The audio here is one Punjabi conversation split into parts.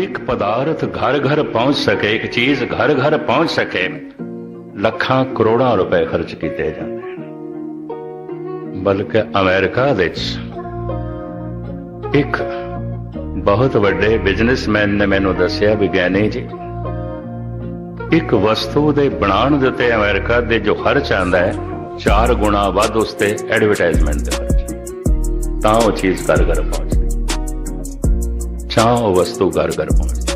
ਇੱਕ ਪਦਾਰਥ ਘਰ ਘਰ ਪਹੁੰਚ ਸਕੇ, ਇੱਕ ਚੀਜ਼ ਘਰ ਘਰ ਪਹੁੰਚ ਸਕੇ, ਲੱਖਾਂ ਕਰੋੜਾਂ ਰੁਪਏ ਖਰਚ ਕੀਤੇ ਜਾਂਦੇ ਹਨ। ਬਲਕਿ ਅਮਰੀਕਾ ਵਿੱਚ ਇੱਕ ਬਹੁਤ ਵੱਡੇ ਬਿਜ਼ਨਸਮੈਨ ਨੇ ਮੈਨੂੰ ਦੱਸਿਆ, ਵਿਗਿਆਨੀ ਜੀ, ਇੱਕ ਵਸਤੂ ਦੇ ਬਣਾਉਣ ਦੇ ਉੱਤੇ ਅਮਰੀਕਾ ਦੇ ਜੋ ਖਰਚ ਆਂਦਾ ਹੈ, ਚਾਰ ਗੁਣਾ ਵੱਧ ਉਸ ਤੇ ਐਡਵਰਟਾਈਜ਼ਮੈਂਟ ਦੇ ਖਰਚ। ਤਾਂ ਉਹ ਚੀਜ਼ ਘਰ ਘਰ ਪਹੁੰਚ ਤਾਂ ਉਹ ਘਰ ਘਰ ਪਹੁੰਚਦੀ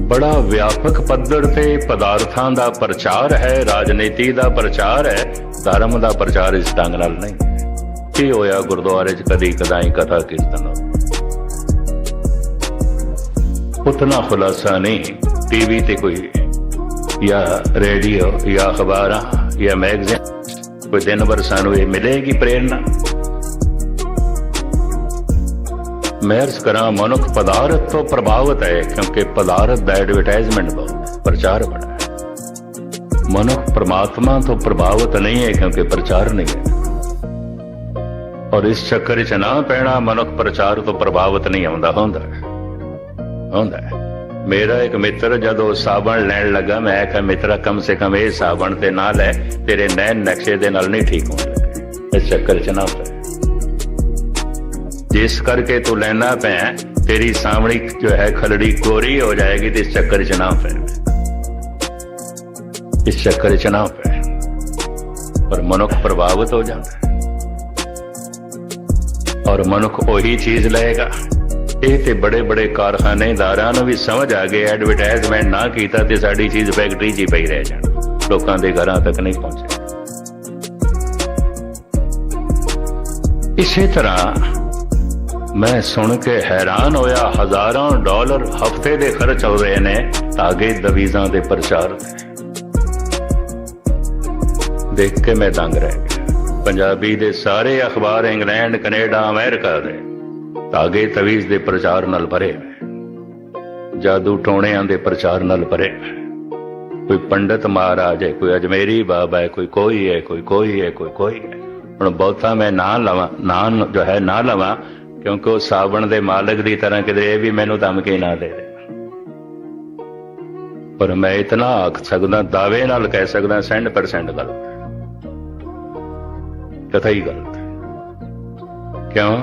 ਬੜਾ ਵਿਆਪਕ ਪੱਧਰ ਤੇ ਪਦਾਰਥਾਂ ਦਾ ਪ੍ਰਚਾਰ ਹੈ, ਰਾਜਨੀਤੀ ਦਾ ਪ੍ਰਚਾਰ ਹੈ, ਧਰਮ ਦਾ ਪ੍ਰਚਾਰ ਇਸ ਢੰਗ ਨਾਲ ਨਹੀਂ। ਕੀ ਹੋਇਆ ਗੁਰਦੁਆਰੇ 'ਚ ਕਦੀ ਕਦਾਈ ਕਥਾ ਕੀਰਤਨ ਉਤਨਾ ਖੁਲਾਸਾ ਨਹੀਂ, ਟੀਵੀ ਤੇ ਕੋਈ ਜਾਂ ਰੇਡੀਓ ਜਾਂ ਅਖਬਾਰਾਂ ਜਾਂ ਮੈਗਜ਼ੀਨ। ਕੋਈ ਦਿਨ ਵਰ ਸਾਨੂੰ ਇਹ ਮਿਲੇਗੀ ਪ੍ਰੇਰਣਾ। ਮੈਂ ਅਰਜ਼ ਕਰਾਂ ਮਨੁੱਖ ਪਦਾਰਥ ਤੋਂ ਪ੍ਰਭਾਵਿਤ ਹੈ, ਕਿਉਂਕਿ ਪਦਾਰਥ ਦਾ ਐਡਵਰਟਾਈਜ਼ਮੈਂਟ ਬਹੁਤ ਪ੍ਰਚਾਰ ਬੜਾ ਹੈ। ਮਨੁੱਖ ਪ੍ਰਮਾਤਮਾ ਤੋਂ ਪ੍ਰਭਾਵਿਤ ਨਹੀਂ ਹੈ, ਕਿਉਂਕਿ ਪ੍ਰਚਾਰ ਨਹੀਂ ਹੈ। ਔਰ ਇਸ ਚੱਕਰ 'ਚ ਨਾ ਪੈਣਾ ਮਨੁੱਖ ਪ੍ਰਚਾਰ ਤੋਂ ਪ੍ਰਭਾਵਿਤ ਨਹੀਂ ਆਉਂਦਾ, ਹੁੰਦਾ ਹੁੰਦਾ ਮੇਰਾ ਇੱਕ ਮਿੱਤਰ ਜਦੋਂ ਸਾਬਣ ਲੈਣ ਲੱਗਾ, ਮੈਂ ਕਿਹਾ ਮਿੱਤਰਾ, ਕਮ ਸੇ ਕਮ ਇਹ ਸਾਬਣ ਤੇ ਨਾ ਲੈ, ਤੇਰੇ ਨੈਣ ਨਕਸ਼ੇ ਦੇ ਨਾਲ ਨਹੀਂ ਠੀਕ ਹੋਣ ਇਸ ਚੱਕਰ 'ਚ ਨਾ ਪੈ ਜਿਸ ਕਰਕੇ ਤੂੰ ਲੈਣਾ ਪਿਆ, ਤੇਰੀ ਸਾਹਮਣੀ ਜੋ ਹੈ ਖਲੜੀ ਕੋਰੀ ਹੋ ਜਾਏਗੀ ਤੇ ਇਸ ਚੱਕਰ 'ਚ ਨਾ ਪੈ ਇਸ ਚੱਕਰ 'ਚ ਨਾ ਪੈ ਪਰ ਮਨੁੱਖ ਪ੍ਰਭਾਵਿਤ ਹੋ ਜਾਂਦਾ ਔਰ ਮਨੁੱਖ ਉਹੀ ਚੀਜ਼ ਲਏਗਾ। ਇਹ ਤੇ ਬੜੇ ਬੜੇ ਕਾਰਖਾਨੇਦਾਰਾਂ ਨੂੰ ਵੀ ਸਮਝ ਆ ਗਏ ਐਡਵਰਟਾਈਜ਼ਮੈਂਟ ਨਾ ਕੀਤਾ ਤੇ ਸਾਡੀ ਚੀਜ਼ ਫੈਕਟਰੀ 'ਚ ਹੀ ਪਈ ਰਹਿ ਜਾਣ। ਲੋਕਾਂ ਦੇ ਘਰਾਂ ਤੱਕ ਨਹੀਂ ਪਹੁੰਚੇ। ਇਸੇ ਤਰ੍ਹਾਂ ਮੈਂ ਸੁਣ ਕੇ ਹੈਰਾਨ ਹੋਇਆ, ਹਜ਼ਾਰਾਂ ਡਾਲਰ ਹਫ਼ਤੇ ਦੇ ਖਰਚ ਹੋ ਰਹੇ ਨੇ, ਤਾਗੇ ਦਵੀਜ਼ਾਂ ਦੇ ਪ੍ਰਚਾਰ। ਦੇਖ ਕੇ ਮੈਂ ਦੰਗ ਰਹਿ ਗਿਆ। ਪੰਜਾਬੀ ਦੇ ਸਾਰੇ ਅਖਬਾਰ ਇੰਗਲੈਂਡ, ਕੈਨੇਡਾ, ਅਮਰੀਕਾ ਦੇ ਤਾਗੇ ਤਵੀਜ਼ ਦੇ ਪ੍ਰਚਾਰ ਨਾਲ ਭਰੇ ਜਾਦੂ ਟੋਣਿਆਂ ਦੇ ਪ੍ਰਚਾਰ ਨਾਲ ਭਰੇ ਕੋਈ ਪੰਡਤ ਮਹਾਰਾਜ ਹੈ, ਕੋਈ ਅਜਮੇਰੀ ਬਾਬਾ ਹੈ, ਕੋਈ ਕੋਈ ਹੈ, ਕੋਈ ਕੋਈ ਹੈ, ਕੋਈ ਕੋਈ ਹੈ। ਹੁਣ ਬਹੁਤਾ ਮੈਂ ਨਾਂ ਲਵਾਂ, ਨਾਂ ਜੋ ਹੈ, ਨਾ ਲਵਾਂ ਕਿਉਂਕਿ ਉਹ ਸਾਵਣ ਦੇ ਮਾਲਕ ਦੀ ਤਰ੍ਹਾਂ ਕਿਤੇ ਇਹ ਵੀ ਮੈਨੂੰ ਧਮਕੀ ਨਾ ਦੇ ਦੇ। ਪਰ ਮੈਂ ਇਤਨਾ ਆਖ ਸਕਦਾ, ਦਾਅਵੇ ਨਾਲ ਕਹਿ ਸਕਦਾ 100% ਗਲਤ। ਕਥਾ ਹੀ ਗਲਤ। ਕਿਉਂ?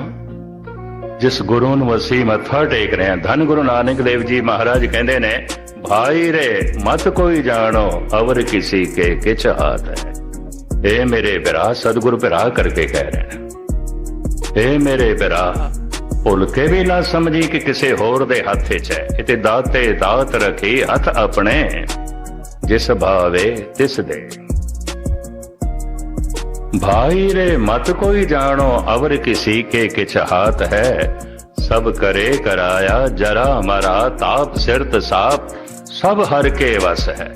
ਜਿਸ ਗੁਰੂ ਨੂੰ ਅਸੀਂ ਮੱਥਾ ਟੇਕ ਰਹੇ ਹਾਂ, ਧੰਨ ਗੁਰੂ ਨਾਨਕ ਦੇਵ ਜੀ ਮਹਾਰਾਜ ਕਹਿੰਦੇ ਨੇ, ਭਾਈ ਰੇ, ਮਤ ਕੋਈ ਜਾਣੋ, ਅਵਰ ਕਿਸੇ ਕੇ ਕਿਛ ਹਾਥ ਹੈ ਇਹ ਮੇਰੇ ਬਿਰਾ ਸਤਿਗੁਰ ਬਿਰਾ ਕਰਕੇ ਕਹਿ ਰਹੇ ਨੇ। ਏ ਮੇਰੇ ਭਰਾ ਭੁੱਲ ਕੇ ਵੀ ਨਾ ਸਮਝੀ ਕਿ ਕਿਸੇ ਹੋਰ ਦੇ ਹੱਥ 'ਚ ਹੈ। ਇਤੇ ਦਾਤੇ ਦਾਤ ਰਖੇ ਹੱਥ ਆਪਣੇ, ਜਿਸ ਭਾਵੇ ਤਿਸ ਦੇ। ਭਾਈ ਰੇ, ਮਤ ਕੋਈ ਜਾਣੋ, ਅਵਰ ਕਿਸੀ ਕੇ ਕਿਛ ਹਾਤ ਹੈ। ਸਭ ਕਰੇ ਕਰਾਇਆ ਜਰਾ ਮਰਾ, ਤਾਪ ਸਿਰਤ ਸਾਪ, ਸਭ ਹਰ ਕੇ ਵਸ ਹੈ।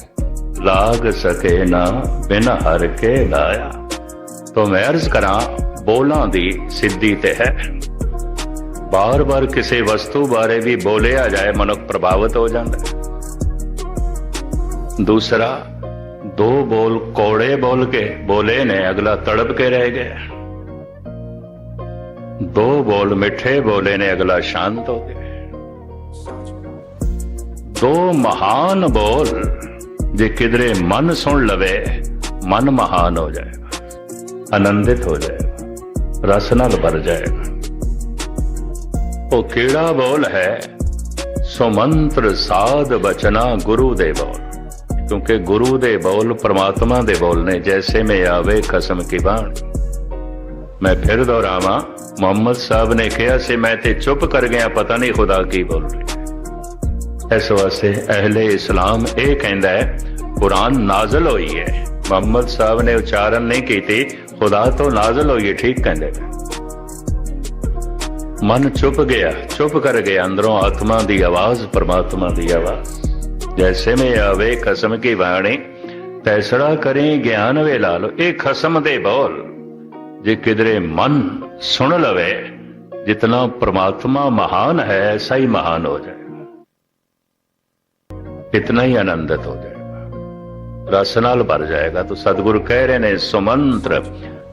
ਲਾਗ ਸਕੇ ਨਾ ਬਿਨ ਹਰ ਕੇ ਲਾਇਆ। ਤੋ ਮੈਂ ਅਰਜ਼ ਕਰਾਂ ਬੋਲਾਂ ਦੀ ਸਿੱਧੀ ਤੇ ਹੈ। ਬਾਰ-ਬਾਰ ਕਿਸੇ ਵਸਤੂ ਬਾਰੇ ਵੀ ਬੋਲਿਆ ਜਾਏ, ਮਨੁੱਖ ਪ੍ਰਭਾਵਿਤ ਹੋ ਜਾਂਦਾ ਹੈ। ਦੂਸਰਾ, ਦੋ ਬੋਲ ਕੋੜੇ ਬੋਲ ਕੇ ਬੋਲੇ ਨੇ, ਅਗਲਾ ਤੜਪ ਕੇ ਰਹਿ ਗਿਆ ਦੋ ਬੋਲ ਮਿੱਠੇ ਬੋਲੇ ਨੇ, ਅਗਲਾ ਸ਼ਾਂਤ ਹੋ ਗਿਆ ਦੋ ਮਹਾਨ ਬੋਲ, ਜੇ ਕਿਧਰੇ ਮਨ ਸੁਣ ਲਵੇ, ਮਨ ਮਹਾਨ ਹੋ ਜਾਏਗਾ, ਆਨੰਦਿਤ ਹੋ ਜਾਏ ਰਸ ਨਾਲ ਭਰ ਜਾਏਗਾ ਉਹ ਕਿਹੜਾ ਬੋਲ ਹੈ? ਸੁਮੰਤਰ ਸਾਧ ਬਚਨਾ ਗੁਰੂ ਦੇ ਬੋਲ। ਕਿਉਂਕਿ ਗੁਰੂ ਦੇ ਬੋਲ ਪ੍ਰਮਾਤਮਾ ਦੇ ਬੋਲ ਨੇ, ਜੈਸੇ ਮੈਂ ਆਵੇ ਖਸਮ ਕੀ ਬਾਣ। ਮੈਂ ਫਿਰ ਦੁਹਰਾਵਾਂ, ਮੁਹੰਮਦ ਸਾਹਿਬ ਨੇ ਕਿਹਾ ਸੀ, ਮੈਂ ਤੇ ਚੁੱਪ ਕਰ ਗਿਆ, ਪਤਾ ਨਹੀਂ ਖੁਦਾ ਕੀ ਬੋਲ ਰਿਹਾ। ਇਸ ਵਾਸਤੇ ਅਹਲੇ ਇਸਲਾਮ ਇਹ ਕਹਿੰਦਾ ਹੈ, ਕੁਰਾਨ ਨਾਜ਼ਲ ਹੋਈ ਹੈ। ਮੁਹੰਮਦ ਸਾਹਿਬ ਨੇ ਉਚਾਰਨ ਨਹੀਂ ਕੀਤੀ ਖੁਦਾ ਤੋਂ ਨਾਜ਼ਲ ਹੋਈ ਹੈ ਠੀਕ ਕਹਿੰਦੇ ਮਨ ਚੁੱਪ ਗਿਆ, ਚੁੱਪ ਕਰ ਗਿਆ ਅੰਦਰੋਂ ਆਤਮਾ ਦੀ ਆਵਾਜ਼, ਪਰਮਾਤਮਾ ਦੀ ਆਵਾਜ਼। ਜੈਸੇ ਮੈਂ ਆਵੇ ਕਸਮ ਕੀ ਬਾਣੀ, ਤੈਸੜਾ ਕਰੇ ਗਿਆਨ ਵੇ ਲਾਲੋ ਇਹ ਖਸਮ ਦੇ ਬੋਲ। ਜੇ ਕਿਧਰੇ ਮਨ ਸੁਣ ਲਵੇ, ਜਿਤਨਾ ਪ੍ਰਮਾਤਮਾ ਮਹਾਨ ਹੈ ਐਸਾ ਹੀ ਮਹਾਨ ਹੋ ਜਾਏ। ਇਤਨਾ ਹੀ ਆਨੰਦਿਤ ਹੋ ਜਾਏ। ਰਸ ਨਾਲ ਭਰ ਜਾਏਗਾ। ਤਾਂ ਸਤਿਗੁਰ ਕਹਿ ਰਹੇ ਨੇ, ਸੁਮੰਤਰ,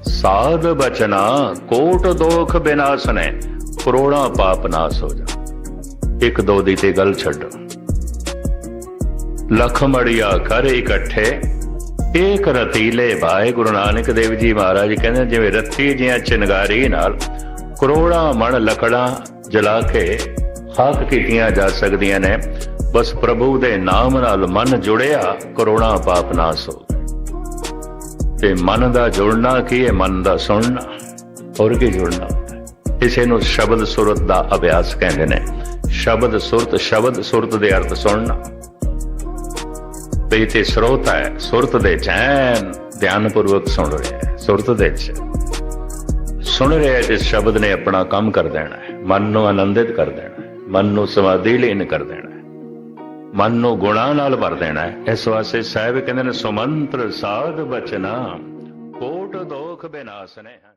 ਸਾਧ ਬਚਨਾ, ਕੋਟ ਦੋਖ ਬਿਨਾਸ਼ ਕਰੋੜਾਂ ਪਾਪ ਨਾਸ ਹੋ ਜਾ। ਇੱਕ ਦੋ ਦੀ ਤੇ ਗੱਲ ਛੱਡੋ। ਲੱਖ ਮੜੀਆ ਕਰ ਇਕੱਠੇ, ਏਕ ਰਤੀਲੇ ਭਾਈ ਗੁਰੂ ਨਾਨਕ ਦੇਵ ਜੀ ਮਹਾਰਾਜ ਕਹਿੰਦੇ ਜਿਵੇਂ ਰੱਤੀ ਜੀਆਂ ਚਿਨਗਾਰੀ ਨਾਲ ਕਰੋੜਾਂ ਮਣ ਲੱਕੜਾਂ ਜਲਾ ਕੇ ਖਾਕ ਕੀਤੀਆਂ ਜਾ ਸਕਦੀਆਂ ਨੇ ਬਸ ਪ੍ਰਭੂ ਦੇ ਨਾਮ ਨਾਲ ਮਨ ਜੁੜਿਆ, ਕਰੋੜਾਂ ਪਾਪ ਨਾਸ ਹੋ ਤੇ ਮਨ ਦਾ ਜੁੜਨਾ ਕੀ ਹੈ? ਮਨ ਦਾ ਸੁਣਨਾ, ਹੋਰ ਕੀ ਜੁੜਨਾ ਹੁੰਦਾ ਇਸੇ ਨੂੰ ਸ਼ਬਦ ਸੁਰਤ ਦਾ ਅਭਿਆਸ ਕਹਿੰਦੇ ਨੇ। ਸ਼ਬਦ ਸੁਰਤ ਸ਼ਬਦ ਸੁਰਤ ਦੇ ਅਰਥ ਸੁਣਨਾ। ਵੀ ਤੇ ਸਰੋਤ ਹੈ, ਸੁਰਤ ਦੇ ਚੈਨ ਧਿਆਨ ਪੂਰਵਕ ਸੁਣ ਰਿਹਾ ਹੈ, ਸੁਰਤ ਦੇ ਚ। ਸੁਣ ਰਿਹਾ ਹੈ, ਜਿਸ ਸ਼ਬਦ ਨੇ ਆਪਣਾ ਕੰਮ ਕਰ ਦੇਣਾ ਹੈ, ਮਨ ਨੂੰ ਆਨੰਦਿਤ ਕਰ ਦੇਣਾ ਹੈ, ਮਨ ਨੂੰ ਸਮਾਧੀ ਲੀਨ ਕਰ ਦੇਣਾ ਹੈ। ਮਨ ਨੂੰ ਗੁਣਾ ਨਾਲ ਭਰ ਦੇਣਾ ਹੈ। ਇਸ ਵਾਸਤੇ ਸਾਹਿਬ ਕਹਿੰਦੇ ਨੇ, ਸੁਮੰਤਰ ਸਾਧ ਬਚਨਾ, ਕੋਟ ਦੋਖ ਬਿਨਾਸਨੇ ਹਨ